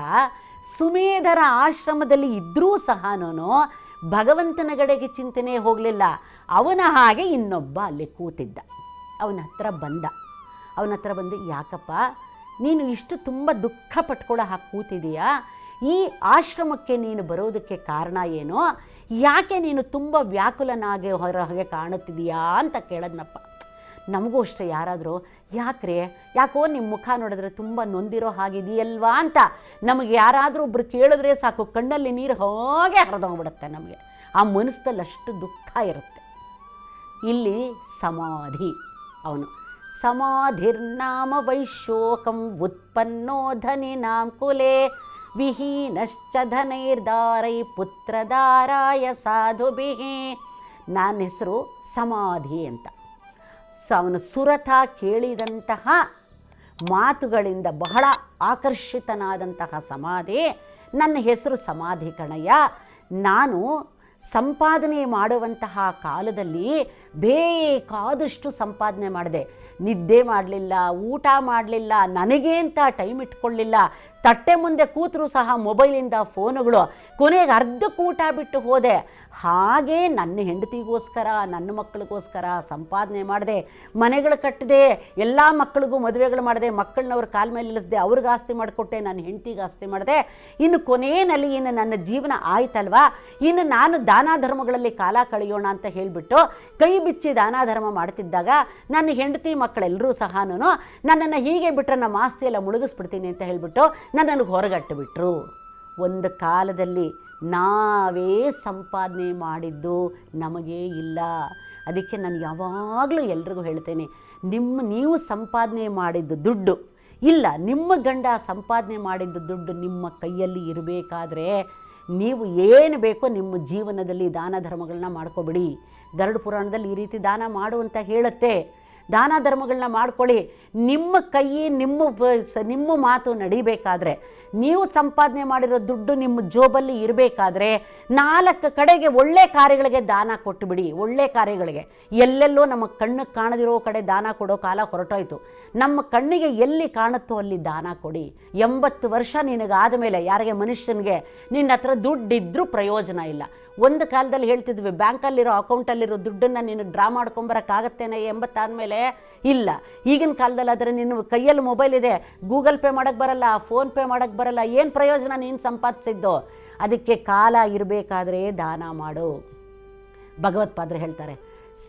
ಸುಮೇಧರ ಆಶ್ರಮದಲ್ಲಿ ಇದ್ದರೂ ಸಹನೂ ಭಗವಂತನ ಕಡೆಗೆ ಚಿಂತನೆ ಹೋಗಲಿಲ್ಲ. ಅವನ ಹಾಗೆ ಇನ್ನೊಬ್ಬ ಅಲ್ಲಿ ಕೂತಿದ್ದ. ಅವನ ಹತ್ರ ಬಂದ. ಅವನ ಹತ್ರ ಬಂದು, ಯಾಕಪ್ಪ, ನೀನು ಇಷ್ಟು ತುಂಬ ದುಃಖ ಪಟ್ಕೊಳ್ಳೋ ಹಾಗೆ ಕೂತಿದೀಯಾ? ಈ ಆಶ್ರಮಕ್ಕೆ ನೀನು ಬರೋದಕ್ಕೆ ಕಾರಣ ಏನೋ? ಯಾಕೆ ನೀನು ತುಂಬ ವ್ಯಾಕುಲನಾಗೆ ಹೊರ ಹಾಗೆ ಕಾಣುತ್ತಿದೆಯಾ? ಅಂತ ಕೇಳದ್ನಪ್ಪ. ನಮಗೂ ಅಷ್ಟೇ ಯಾರಾದರೂ, ಯಾಕ್ರೆ? ಯಾಕೋ ನಿಮ್ಮ ಮುಖ ನೋಡಿದ್ರೆ ತುಂಬ ನೊಂದಿರೋ ಹಾಗಿದೆಯಲ್ವಾ? ಅಂತ ನಮಗೆ ಯಾರಾದರೂ ಒಬ್ರು ಕೇಳಿದ್ರೆ ಸಾಕು, ಕಣ್ಣಲ್ಲಿ ನೀರು ಹಾಗೆ ಹರಿದೋಗ್ಬಿಡುತ್ತೆ ನಮಗೆ. ಆ ಮನಸ್ಸಲ್ಲಿ ಅಷ್ಟು ದುಃಖ ಇರುತ್ತೆ. ಇಲ್ಲಿ ಸಮಾಧಿ ಅವನು. ಸಮಾಧಿರ್ನಾಮ ವೈಶೋಕಂ ಉತ್ಪನ್ನೋ ಧನಿನಾಂ ಕುಲೆ ವಿಹೀನಶ್ಚ ಧನೈರ್ದಾರೈ ಪುತ್ರದಾರಾಯ ಸಾಧುಭಿಹಿ. ನನ್ನ ಹೆಸರು ಸಮಾಧಿ ಅಂತ. ಸ ಅವನು ಸುರಥ ಕೇಳಿದಂತಹ ಮಾತುಗಳಿಂದ ಬಹಳ ಆಕರ್ಷಿತನಾದಂತಹ ಸಮಾಧಿ. ನನ್ನ ಹೆಸರು ಸಮಾಧಿ ಕಣಯ್ಯ. ನಾನು ಸಂಪಾದನೆ ಮಾಡುವಂತಹ ಕಾಲದಲ್ಲಿ ಬೇಕಾದಷ್ಟು ಸಂಪಾದನೆ ಮಾಡಿದೆ. ನಿದ್ದೆ ಮಾಡಲಿಲ್ಲ, ಊಟ ಮಾಡಲಿಲ್ಲ, ನನಗೆ ಅಂತ ಟೈಮ್ ಇಟ್ಕೊಳ್ಳಿಲ್ಲ. ತಟ್ಟೆ ಮುಂದೆ ಕೂತರೂ ಸಹ ಮೊಬೈಲಿಂದ ಫೋನುಗಳು ಕೊನೆಗೆ ಅರ್ಧಕ್ಕೂಟ ಬಿಟ್ಟು ಹೋದೆ. ಹಾಗೆ ನನ್ನ ಹೆಂಡತಿಗೋಸ್ಕರ, ನನ್ನ ಮಕ್ಕಳಿಗೋಸ್ಕರ ಸಂಪಾದನೆ ಮಾಡಿದೆ, ಮನೆಗಳು ಕಟ್ಟದೆ, ಎಲ್ಲ ಮಕ್ಕಳಿಗೂ ಮದುವೆಗಳು ಮಾಡಿದೆ, ಮಕ್ಕಳನ್ನ ಅವ್ರ ಕಾಲ ಮೇಲೆ ನಿಲ್ಲಿಸಿದೆ ಅವ್ರಿಗೆ ಆಸ್ತಿ ಮಾಡಿಕೊಟ್ಟೆ, ನನ್ನ ಹೆಂಡತಿಗೆ ಆಸ್ತಿ ಮಾಡಿದೆ. ಇನ್ನು ಕೊನೆಯಲ್ಲಿ ಇನ್ನು ನನ್ನ ಜೀವನ ಆಯ್ತಲ್ವ? ಇನ್ನು ನಾನು ದಾನ ಧರ್ಮಗಳಲ್ಲಿ ಕಾಲ ಕಳೆಯೋಣ ಅಂತ ಹೇಳಿಬಿಟ್ಟು ಕೈ ಬಿಚ್ಚಿ ದಾನ ಧರ್ಮ ಮಾಡ್ತಿದ್ದಾಗ ನನ್ನ ಹೆಂಡತಿ ಮಕ್ಕಳೆಲ್ಲರೂ ಸಹ ನನ್ನನ್ನು ಹೀಗೆ ಬಿಟ್ಟರೆ ನಮ್ಮ ಆಸ್ತಿಯೆಲ್ಲ ಮುಳುಗಿಸ್ಬಿಡ್ತೀನಿ ಅಂತ ಹೇಳಿಬಿಟ್ಟು ನನ್ನನ್ನು ಹೊರಗಟ್ಟುಬಿಟ್ರು. ಒಂದು ಕಾಲದಲ್ಲಿ ನಾವೇ ಸಂಪಾದನೆ ಮಾಡಿದ್ದು ನಮಗೇ ಇಲ್ಲ. ಅದಕ್ಕೆ ನಾನು ಯಾವಾಗಲೂ ಎಲ್ರಿಗೂ ಹೇಳ್ತೇನೆ, ನಿಮ್ಮ ನೀವು ಸಂಪಾದನೆ ಮಾಡಿದ್ದು ದುಡ್ಡು, ಇಲ್ಲ ನಿಮ್ಮ ಗಂಡ ಸಂಪಾದನೆ ಮಾಡಿದ್ದು ದುಡ್ಡು ನಿಮ್ಮ ಕೈಯಲ್ಲಿ ಇರಬೇಕಾದ್ರೆ ನೀವು ಏನು ಬೇಕೋ ನಿಮ್ಮ ಜೀವನದಲ್ಲಿ ದಾನ ಧರ್ಮಗಳನ್ನ ಮಾಡ್ಕೊಬಿಡಿ. ಗರುಡ ಪುರಾಣದಲ್ಲಿ ಈ ರೀತಿ ದಾನ ಮಾಡು ಅಂತ ಹೇಳುತ್ತೆ. ದಾನ ಧರ್ಮಗಳನ್ನ ಮಾಡ್ಕೊಳ್ಳಿ. ನಿಮ್ಮ ಕೈ ನಿಮ್ಮ ನಿಮ್ಮ ಮಾತು ನಡಿಬೇಕಾದ್ರೆ, ನೀವು ಸಂಪಾದನೆ ಮಾಡಿರೋ ದುಡ್ಡು ನಿಮ್ಮ ಜೋಬಲ್ಲಿ ಇರಬೇಕಾದ್ರೆ, ನಾಲ್ಕು ಕಡೆಗೆ ಒಳ್ಳೆ ಕಾರ್ಯಗಳಿಗೆ ದಾನ ಕೊಟ್ಟುಬಿಡಿ. ಒಳ್ಳೆ ಕಾರ್ಯಗಳಿಗೆ. ಎಲ್ಲೆಲ್ಲೋ ನಮ್ಮ ಕಣ್ಣು ಕಾಣದಿರೋ ಕಡೆ ದಾನ ಕೊಡೋ ಕಾಲ ಹೊರಟೋಯ್ತು. ನಮ್ಮ ಕಣ್ಣಿಗೆ ಎಲ್ಲಿ ಕಾಣುತ್ತೋ ಅಲ್ಲಿ ದಾನ ಕೊಡಿ. ಎಂಬತ್ತು ವರ್ಷ ನಿನಗಾದ ಮೇಲೆ ಯಾರಿಗೆ ಮನುಷ್ಯನಿಗೆ ನಿನ್ನ ಹತ್ರ ದುಡ್ಡಿದ್ರೂ ಪ್ರಯೋಜನ ಇಲ್ಲ. ಒಂದು ಕಾಲದಲ್ಲಿ ಹೇಳ್ತಿದ್ವಿ, ಬ್ಯಾಂಕಲ್ಲಿರೋ ಅಕೌಂಟಲ್ಲಿರೋ ದುಡ್ಡನ್ನು ನೀನು ಡ್ರಾ ಮಾಡ್ಕೊಂಬರೋಕ್ಕಾಗತ್ತೇನೆ ಎಂಬತ್ತಾದಮೇಲೆ ಇಲ್ಲ. ಈಗಿನ ಕಾಲದಲ್ಲಿ ಆದರೆ ನಿನ್ನ ಕೈಯಲ್ಲಿ ಮೊಬೈಲ್ ಇದೆ, ಗೂಗಲ್ ಪೇ ಮಾಡೋಕ್ಕೆ ಬರಲ್ಲ, ಫೋನ್ ಪೇ ಮಾಡೋಕ್ಕೆ ಬರಲ್ಲ, ಏನು ಪ್ರಯೋಜನ ನೀನು ಸಂಪಾದಿಸಿದ್ದು? ಅದಕ್ಕೆ ಕಾಲ ಇರಬೇಕಾದ್ರೆ ದಾನ ಮಾಡು. ಭಗವತ್ಪಾದರು ಹೇಳ್ತಾರೆ,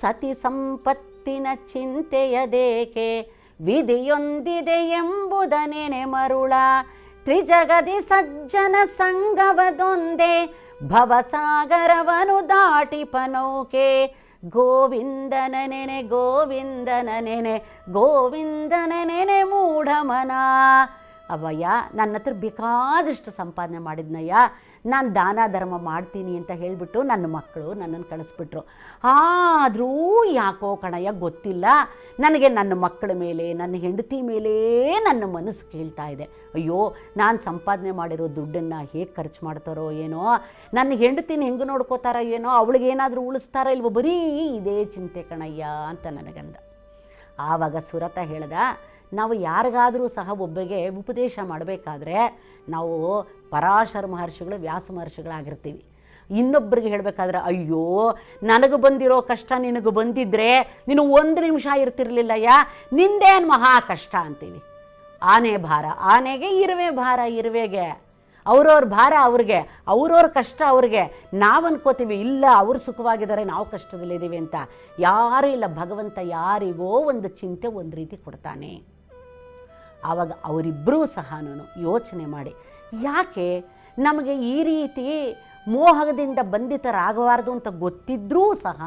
ಸತಿ ಸಂಪತ್ತಿನ ಚಿಂತೆಯದೇಕೆ ವಿಧಿಯೊಂದಿದೆ ಎಂಬುದನೇನೆ ಮರುಳ, ತ್ರಿಜಗದಿ ಸಜ್ಜನ ಸಂಗವದೊಂದೇ ಭವಸಾಗರವನು ದಾಟಿಪನೌಕೆ ಗೋವಿಂದನ ನೆನೆ ಗೋವಿಂದನ ನೆನೆ ಗೋವಿಂದನ ನೆನೆ ಮೂಢಮನ. ಅವಯ್ಯ ನನ್ನ ಹತ್ರ ಬೇಕಾದಷ್ಟು ಸಂಪಾದನೆ ಮಾಡಿದ್ನಯ್ಯ. ನಾನು ದಾನ ಧರ್ಮ ಮಾಡ್ತೀನಿ ಅಂತ ಹೇಳಿಬಿಟ್ಟು ನನ್ನ ಮಕ್ಕಳು ನನ್ನನ್ನು ಕಳಿಸ್ಬಿಟ್ರು. ಆದರೂ ಯಾಕೋ ಕಣಯ್ಯ ಗೊತ್ತಿಲ್ಲ. ನನಗೆ ನನ್ನ ಮಕ್ಕಳ ಮೇಲೆ, ನನ್ನ ಹೆಂಡತಿ ಮೇಲೆ ನನ್ನ ಮನಸ್ಸು ಕೇಳ್ತಾ ಇದೆ. ಅಯ್ಯೋ, ನಾನು ಸಂಪಾದನೆ ಮಾಡಿರೋ ದುಡ್ಡನ್ನು ಹೇಗೆ ಖರ್ಚು ಮಾಡ್ತಾರೋ ಏನೋ, ನನ್ನ ಹೆಂಡತಿನ ಹೆಂಗೆ ನೋಡ್ಕೋತಾರೋ ಏನೋ, ಅವಳಿಗೆ ಏನಾದರೂ ಉಳಿಸ್ತಾರೋ ಇಲ್ವೋ ಬರೀ ಇದೇ ಚಿಂತೆ ಕಣಯ್ಯ ಅಂತ ನನಗಂದ. ಆವಾಗ ಸುರತ ಹೇಳ್ದ ನಾವು ಯಾರಿಗಾದರೂ ಸಹ ಒಬ್ಬರಿಗೆ ಉಪದೇಶ ಮಾಡಬೇಕಾದ್ರೆ ನಾವು ಪರಾಶರ ಮಹರ್ಷಿಗಳು, ವ್ಯಾಸ ಮಹರ್ಷಿಗಳಾಗಿರ್ತೀವಿ. ಇನ್ನೊಬ್ಬರಿಗೆ ಹೇಳಬೇಕಾದ್ರೆ, ಅಯ್ಯೋ, ನನಗೆ ಬಂದಿರೋ ಕಷ್ಟ ನಿನಗೆ ಬಂದಿದ್ದರೆ ನೀನು ಒಂದು ನಿಮಿಷ ಇರ್ತಿರ್ಲಿಲ್ಲಯ್ಯ? ನಿಂದೇನು ಮಹಾ ಕಷ್ಟ ಅಂತೀವಿ. ಆನೆ ಭಾರ, ಆನೆಗೆ ಇರುವೆ ಭಾರ, ಇರುವೆಗೆ. ಅವ್ರವ್ರ ಭಾರ ಅವ್ರಿಗೆ, ಅವ್ರವ್ರ ಕಷ್ಟ ಅವ್ರಿಗೆ. ನಾವು ಅನ್ಕೋತೀವಿ ಇಲ್ಲ, ಅವರು ಸುಖವಾಗಿದ್ದಾರೆ, ನಾವು ಕಷ್ಟದಲ್ಲಿದ್ದೀವಿ ಅಂತ. ಯಾರೂ ಇಲ್ಲ, ಭಗವಂತ ಯಾರಿಗೋ ಒಂದು ಚಿಂತೆ ಒಂದು ರೀತಿ ಕೊಡ್ತಾನೆ. ಆವಾಗ ಅವರಿಬ್ಬರೂ ಸಹ ಯೋಚನೆ ಮಾಡಿ, ಯಾಕೆ? ನಮಗೆ ಈ ರೀತಿ ಮೋಹದಿಂದ ಬಂಧಿತರಾಗಬಾರ್ದು ಅಂತ ಗೊತ್ತಿದ್ರೂ ಸಹ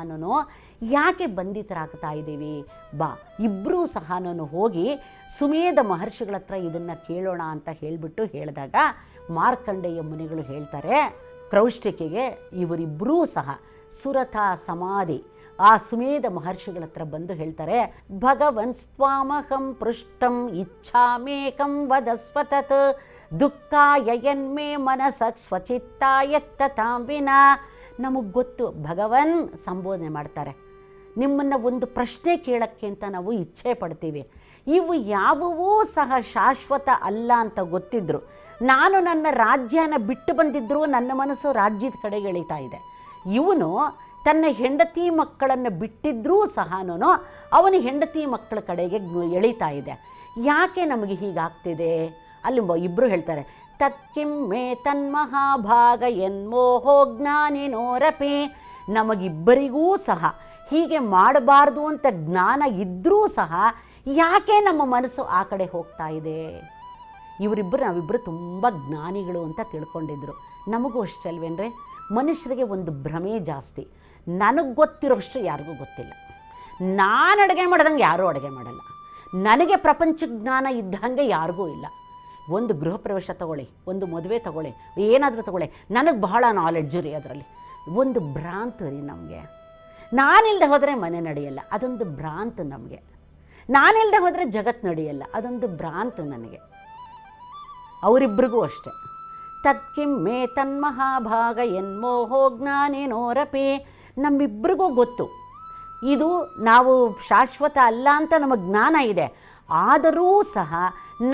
ಯಾಕೆ ಬಂಧಿತರಾಗ್ತಾ ಇದ್ದೀವಿ? ಬಾ ಇಬ್ಬರೂ ಸಹ ನಾನು ಹೋಗಿ ಸುಮೇಧ ಮಹರ್ಷಿಗಳ ಹತ್ರ ಇದನ್ನು ಕೇಳೋಣ ಅಂತ ಹೇಳಿಬಿಟ್ಟು ಹೇಳಿದಾಗ ಮಾರ್ಕಂಡೇಯ ಮುನಿಗಳು ಹೇಳ್ತಾರೆ ಕ್ರೌಷ್ಟಿಕೆಗೆ ಇವರಿಬ್ಬರೂ ಸಹ ಸುರಥ ಸಮಾಧಿ ಆ ಸುಮೇಧ ಮಹರ್ಷಿಗಳ ಹತ್ರ ಬಂದು ಹೇಳ್ತಾರೆ, ಭಗವನ್ ಸ್ವಾಮಹಂ ಪೃಷ್ಟಂ ಇಚ್ಛಾಮೇಕಂ ವದಸ್ವತತ್, ದುಃಖಾಯ ಯನ್ಮೇ ಮನಸ ಸ್ವಚಿತ್ತ ಎತ್ತ ತಾಂಬಿನ ನಮಗ್ ಗೊತ್ತು, ಭಗವನ್ ಸಂಬೋಧನೆ ಮಾಡ್ತಾರೆ. ನಿಮ್ಮನ್ನು ಒಂದು ಪ್ರಶ್ನೆ ಕೇಳೋಕ್ಕೆ ಅಂತ ನಾವು ಇಚ್ಛೆ ಪಡ್ತೀವಿ. ಇವು ಯಾವುವೂ ಸಹ ಶಾಶ್ವತ ಅಲ್ಲ ಅಂತ ಗೊತ್ತಿದ್ರು. ನಾನು ನನ್ನ ರಾಜ್ಯನ ಬಿಟ್ಟು ಬಂದಿದ್ದರೂ ನನ್ನ ಮನಸ್ಸು ರಾಜ್ಯದ ಕಡೆಗೆ ಎಳಿತಾ ಇದೆ. ಇವನು ತನ್ನ ಹೆಂಡತಿ ಮಕ್ಕಳನ್ನು ಬಿಟ್ಟಿದ್ರೂ ಸಹ ಅವನ ಹೆಂಡತಿ ಮಕ್ಕಳ ಕಡೆಗೆ ಎಳಿತಾ ಇದೆ. ಯಾಕೆ ನಮಗೆ ಹೀಗಾಗ್ತಿದೆ? ಅಲ್ಲಿ ಇಬ್ಬರು ಹೇಳ್ತಾರೆ ತಕ್ಕಿಂ ಮೇ ತನ್ಮಹಾಭಾಗ ಎನ್ಮೋಹೋ ಜ್ಞಾನಿನೋರಪಿ ನಮಗಿಬ್ಬರಿಗೂ ಸಹ ಹೀಗೆ ಮಾಡಬಾರ್ದು ಅಂತ ಜ್ಞಾನ ಇದ್ದರೂ ಸಹ ಯಾಕೆ ನಮ್ಮ ಮನಸ್ಸು ಆ ಕಡೆ ಹೋಗ್ತಾ ಇದೆ? ಇವರಿಬ್ಬರು ನಾವಿಬ್ಬರು ತುಂಬ ಜ್ಞಾನಿಗಳು ಅಂತ ತಿಳ್ಕೊಂಡಿದ್ರು. ನಮಗೂ ಅಷ್ಟಲ್ವೇನ್ರೆ ಮನುಷ್ಯರಿಗೆ ಒಂದು ಭ್ರಮೆ ಜಾಸ್ತಿ. ನನಗೆ ಗೊತ್ತಿರೋಷ್ಟು ಯಾರಿಗೂ ಗೊತ್ತಿಲ್ಲ. ನಾನು ಅಡುಗೆ ಮಾಡ್ದಂಗೆ ಯಾರೂ ಅಡುಗೆ ಮಾಡಲ್ಲ. ನನಗೆ ಪ್ರಪಂಚ ಜ್ಞಾನ ಇದ್ದಂಗೆ ಯಾರಿಗೂ ಇಲ್ಲ. ಒಂದು ಗೃಹ ಪ್ರವೇಶ ತಗೊಳ್ಳಿ, ಒಂದು ಮದುವೆ ತಗೊಳ್ಳಿ, ಏನಾದರೂ ತಗೊಳ್ಳಿ. ನನಗೆ ಬಹಳ ನಾಲೆಡ್ಜು ರೀ ಅದರಲ್ಲಿ. ಒಂದು ಭ್ರಾಂತ ರೀ ನಮಗೆ. ನಾನಿಲ್ಲದೆ ಹೋದರೆ ಮನೆ ನಡೆಯಲ್ಲ, ಅದೊಂದು ಭ್ರಾಂತ ನಮಗೆ. ನಾನಿಲ್ಲದೆ ಹೋದರೆ ಜಗತ್ತು ನಡೆಯಲ್ಲ, ಅದೊಂದು ಭ್ರಾಂತ ನನಗೆ. ಅವರಿಬ್ಬರಿಗೂ ಅಷ್ಟೆ. ತತ್ಕಿಂ ಮೇ ತನ್ಮಹಾಭಾಗ ಎನ್ಮೋಹೋ ಜ್ಞಾನೇನೋರಪಿ ನಮ್ಮಿಬ್ಬರಿಗೂ ಗೊತ್ತು. ಇದು ನಾವು ಶಾಶ್ವತ ಅಲ್ಲ ಅಂತ ನಮಗೆ ಜ್ಞಾನ ಇದೆ. ಆದರೂ ಸಹ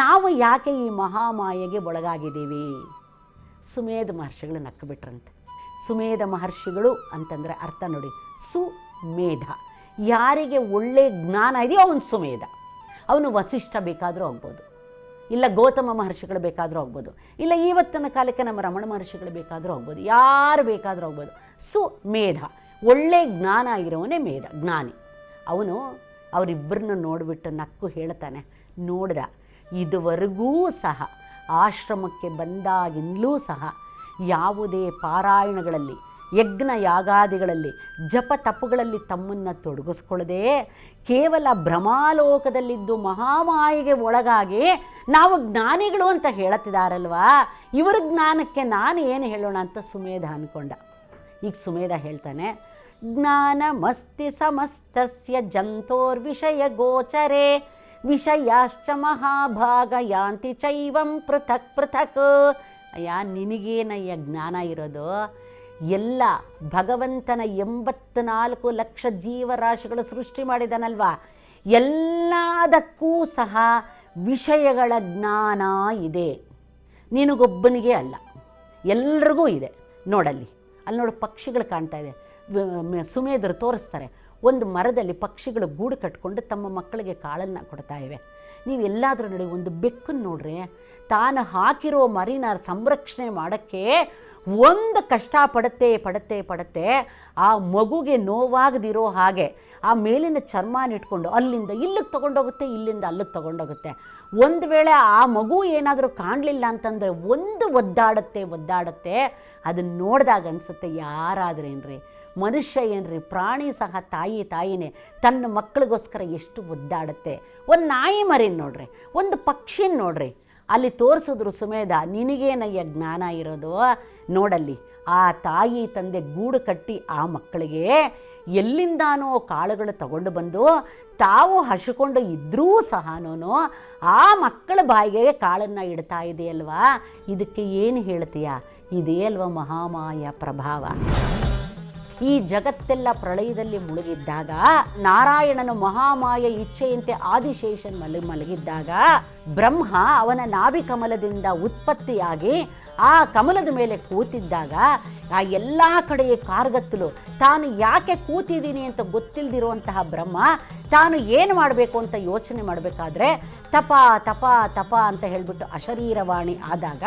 ನಾವು ಯಾಕೆ ಈ ಮಹಾಮಾಯೆಗೆ ಒಳಗಾಗಿದ್ದೀವಿ? ಸುಮೇಧ ಮಹರ್ಷಿಗಳು ನಕ್ಕಬಿಟ್ರಂತೆ ಸುಮೇಧ ಮಹರ್ಷಿಗಳು ಅಂತಂದರೆ ಅರ್ಥ ನೋಡಿ, ಸುಮೇಧ. ಯಾರಿಗೆ ಒಳ್ಳೆ ಜ್ಞಾನ ಇದೆಯೋ ಅವನು ಸುಮೇಧ. ಅವನು ವಸಿಷ್ಠ ಬೇಕಾದರೂ ಆಗ್ಬೋದು. ಇಲ್ಲ ಗೌತಮ ಮಹರ್ಷಿಗಳು ಬೇಕಾದರೂ ಆಗ್ಬೋದು. ಇಲ್ಲ ಇವತ್ತಿನ ಕಾಲಕ್ಕೆ ನಮ್ಮ ರಮಣ ಮಹರ್ಷಿಗಳು ಬೇಕಾದರೂ ಆಗ್ಬೋದು. ಯಾರು ಬೇಕಾದರೂ ಆಗ್ಬೋದು. ಸುಮೇಧ. ಒಳ್ಳೆ ಜ್ಞಾನ ಇರೋವನೇ ಮೇದ, ಜ್ಞಾನಿ. ಅವನು ಅವರಿಬ್ಬರನ್ನ ನೋಡಿಬಿಟ್ಟು ನಕ್ಕು ಹೇಳ್ತಾನೆ ನೋಡ್ದ ಇದುವರೆಗೂ ಸಹ, ಆಶ್ರಮಕ್ಕೆ ಬಂದಾಗಿಂದಲೂ ಸಹ, ಯಾವುದೇ ಪಾರಾಯಣಗಳಲ್ಲಿ, ಯಜ್ಞ ಯಾಗಾದಿಗಳಲ್ಲಿ, ಜಪ ತಪಗಳಲ್ಲಿ ತಮ್ಮನ್ನು ತೊಡಗಿಸ್ಕೊಳ್ಳದೆ, ಕೇವಲ ಭ್ರಮಾಲೋಕದಲ್ಲಿದ್ದು ಮಹಾಮಾಯಿಗೆ ಒಳಗಾಗಿ ನಾವು ಜ್ಞಾನಿಗಳು ಅಂತ ಹೇಳುತ್ತಿದ್ದಾರಲ್ವಾ? ಇವರ ಜ್ಞಾನಕ್ಕೆ ನಾನು ಏನು ಹೇಳೋಣ ಅಂತ ಸುಮೇಧ ಅಂದ್ಕೊಂಡ ಈಗ ಸುಮೇಧ ಹೇಳ್ತಾನೆ ಜ್ಞಾನಮಸ್ತಿ ಸಮಸ್ತಸ್ಯ ಜಂತೋರ್ವಿಷಯ ಗೋಚರೆ, ವಿಷಯಾಶ್ಚ ಮಹಾಭಾಗ ಯಾಂತಿ ಚೈವಂ ಪೃಥಕ್ ಪೃಥಕ್. ಅಯ್ಯ, ನಿನಗೇನಯ್ಯ ಜ್ಞಾನ ಇರೋದು? ಎಲ್ಲ ಭಗವಂತನ ಎಂಬತ್ನಾಲ್ಕು ಲಕ್ಷ ಜೀವರಾಶಿಗಳು ಸೃಷ್ಟಿ ಮಾಡಿದನಲ್ವಾ? ಎಲ್ಲದಕ್ಕೂ ಸಹ ವಿಷಯಗಳ ಜ್ಞಾನ ಇದೆ. ನಿನಗೊಬ್ಬನಿಗೆ ಅಲ್ಲ, ಎಲ್ರಿಗೂ ಇದೆ, ನೋಡಲ್ಲಿ. ಅಲ್ಲಿ ನೋಡು ಪಕ್ಷಿಗಳು ಕಾಣ್ತಾ ಇದೆ. ಸುಮೇಧರು ತೋರಿಸ್ತಾರೆ. ಒಂದು ಮರದಲ್ಲಿ ಪಕ್ಷಿಗಳು ಗೂಡು ಕಟ್ಕೊಂಡು ತಮ್ಮ ಮಕ್ಕಳಿಗೆ ಕಾಳನ್ನು ಕೊಡ್ತಾ ಇವೆ. ನೀವು ಎಲ್ಲಾದರೂ ನೋಡಿ ಒಂದು ಬೆಕ್ಕನ್ನು ನೋಡ್ರಿ. ತಾನು ಹಾಕಿರೋ ಮರಿನ ಸಂರಕ್ಷಣೆ ಮಾಡೋಕ್ಕೆ ಒಂದು ಕಷ್ಟ ಪಡುತ್ತೆ ಪಡುತ್ತೆ ಪಡುತ್ತೆ, ಆ ಮಗುಗೆ ನೋವಾಗದಿರೋ ಹಾಗೆ ಆ ಮೇಲಿನ ಚರ್ಮಾನ ಇಟ್ಕೊಂಡು ಅಲ್ಲಿಂದ ಇಲ್ಲಿಗೆ ತೊಗೊಂಡೋಗುತ್ತೆ, ಇಲ್ಲಿಂದ ಅಲ್ಲಿಗೆ ತೊಗೊಂಡೋಗುತ್ತೆ. ಒಂದು ವೇಳೆ ಆ ಮಗು ಏನಾದರೂ ಕಾಣಲಿಲ್ಲ ಅಂತಂದರೆ ಒಂದು ಒದ್ದಾಡುತ್ತೆ ಒದ್ದಾಡುತ್ತೆ. ಅದನ್ನು ನೋಡಿದಾಗ ಅನಿಸುತ್ತೆ ಯಾರಾದ್ರೇನ್ರಿ ಮನುಷ್ಯ ಏನ್ರಿ? ಪ್ರಾಣಿ ಸಹ ತಾಯಿ ತಾಯಿನೇ. ತನ್ನ ಮಕ್ಕಳಿಗೋಸ್ಕರ ಎಷ್ಟು ಒದ್ದಾಡುತ್ತೆ? ಒಂದು ನಾಯಿ ಮರಿನ ನೋಡ್ರಿ, ಒಂದು ಪಕ್ಷಿನ ನೋಡ್ರಿ. ಅಲ್ಲಿ ತೋರಿಸಿದ್ರು ಸುಮೇಧ, ನಿನಗೇನಯ್ಯ ಜ್ಞಾನ ಇರೋದು? ನೋಡಲ್ಲಿ, ಆ ತಾಯಿ ತಂದೆ ಗೂಡು ಕಟ್ಟಿ ಆ ಮಕ್ಕಳಿಗೆ ಎಲ್ಲಿಂದಾನೋ ಕಾಳುಗಳು ತಗೊಂಡು ಬಂದು ತಾವು ಹಸಿಕೊಂಡು ಇದ್ದರೂ ಸಹನೂ ಆ ಮಕ್ಕಳ ಬಾಯಿಗೆ ಕಾಳನ್ನು ಇಡ್ತಾ ಇದೆಯಲ್ವಾ? ಇದಕ್ಕೆ ಏನು ಹೇಳ್ತೀಯ? ಇದೇ ಅಲ್ವಾ ಮಹಾಮಾಯ ಪ್ರಭಾವ. ಈ ಜಗತ್ತೆಲ್ಲ ಪ್ರಳಯದಲ್ಲಿ ಮುಳುಗಿದ್ದಾಗ, ನಾರಾಯಣನು ಮಹಾಮಾಯ ಇಚ್ಛೆಯಂತೆ ಆದಿಶೇಷನ್ ಮಲಗಿ ಮಲಗಿದ್ದಾಗ, ಬ್ರಹ್ಮ ಅವನ ನಾಭಿಕಮಲದಿಂದ ಉತ್ಪತ್ತಿಯಾಗಿ ಆ ಕಮಲದ ಮೇಲೆ ಕೂತಿದ್ದಾಗ ಆ ಎಲ್ಲ ಕಡೆಯ ಕಾರ್ಗತ್ತಲು, ತಾನು ಯಾಕೆ ಕೂತಿದ್ದೀನಿ ಅಂತ ಗೊತ್ತಿಲ್ಲದಿರುವಂತಹ ಬ್ರಹ್ಮ, ತಾನು ಏನು ಮಾಡಬೇಕು ಅಂತ ಯೋಚನೆ ಮಾಡಬೇಕಾದ್ರೆ ತಪ ತಪ ತಪ ಅಂತ ಹೇಳಿಬಿಟ್ಟು ಅಶರೀರವಾಣಿ ಆದಾಗ